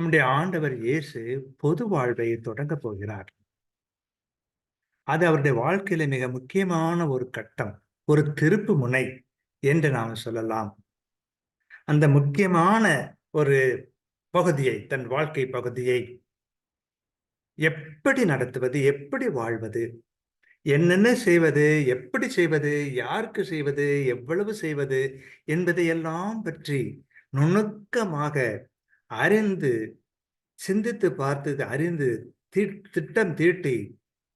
நம்முடைய ஆண்டவர் இயேசு பொது வாழ்வை தொடங்க போகிறார். அது அவருடைய வாழ்க்கையில மிக முக்கியமான ஒரு கட்டம் ஒரு திருப்பு முனை என்று நாம் சொல்லலாம். அந்த முக்கியமான ஒரு பகுதியை தன் வாழ்க்கை பகுதியை எப்படி நடத்துவது எப்படி வாழ்வது என்னென்ன செய்வது எப்படி செய்வது யாருக்கு செய்வது எவ்வளவு செய்வது என்பதையெல்லாம் பற்றி நுணுக்கமாக அறிந்து சிந்தித்து பார்த்து அறிந்து திட்டம் தீட்டி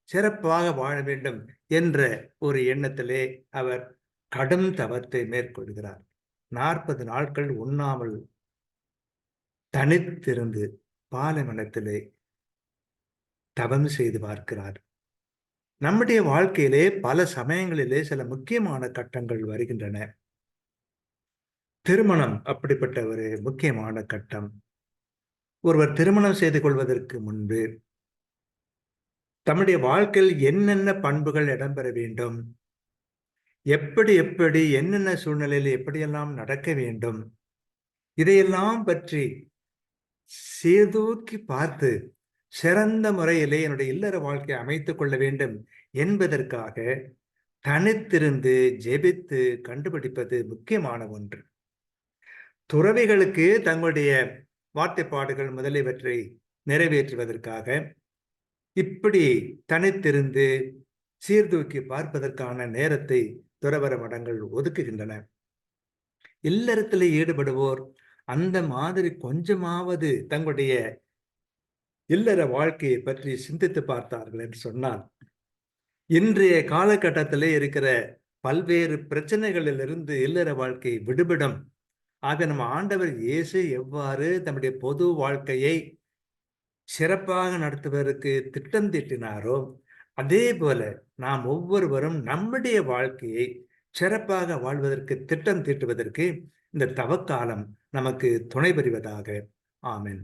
சிறப்பாக வாழ வேண்டும் என்ற ஒரு எண்ணத்திலே அவர் கடும் தவத்தை மேற்கொள்கிறார். நாற்பது நாட்கள் உண்ணாமல் தனித்திருந்து பாலைவனத்திலே தவம் செய்து பார்க்கிறார். நம்முடைய வாழ்க்கையிலே பல சமயங்களிலே சில முக்கியமான கட்டங்கள் வருகின்றன. திருமணம் அப்படிப்பட்ட ஒரு முக்கியமான கட்டம். ஒருவர் திருமணம் செய்து கொள்வதற்கு முன்பு தம்முடைய வாழ்க்கையில் என்னென்ன பண்புகள் இடம்பெற வேண்டும்? எப்படி எப்படி என்னென்ன சூழ்நிலையில் எப்படியெல்லாம் நடக்க வேண்டும்? இதையெல்லாம் பற்றி சீர்தூக்கி பார்த்து சிறந்த முறையிலே என்னுடைய இல்லற வாழ்க்கையை அமைத்துக் கொள்ள வேண்டும் என்பதற்காக தனித்திருந்து ஜெபித்து கண்டுபிடிப்பது முக்கியமான ஒன்று. துறவிகளுக்கு தங்களுடைய வார்த்தைப்பாடுகள் முதலியவற்றை நிறைவேற்றுவதற்காக இப்படி தனித்திருந்து சீர்தூக்கி பார்ப்பதற்கான நேரத்தை துறவர மடங்கள் ஒதுக்குகின்றன. இல்லறத்தில் ஈடுபடுவோர் அந்த மாதிரி கொஞ்சமாவது தங்களுடைய இல்லற வாழ்க்கையை பற்றி சிந்தித்து பார்த்தார்கள் என்று சொன்னால் இன்றைய காலகட்டத்திலே இருக்கிற பல்வேறு பிரச்சனைகளிலிருந்து இல்லற வாழ்க்கை விடுபடும் ஆக நம்ம ஆண்டவர் இயேசு எவ்வாறு தம்முடைய பொது வாழ்க்கையை சிறப்பாக நடத்துவதற்கு திட்டம் தீட்டினாரோ அதே போல நாம் ஒவ்வொருவரும் நம்முடைய வாழ்க்கையை சிறப்பாக வாழ்வதற்கு திட்டம் தீட்டுவதற்கு இந்த தவக்காலம் நமக்கு துணை புரிவதாக. ஆமென்.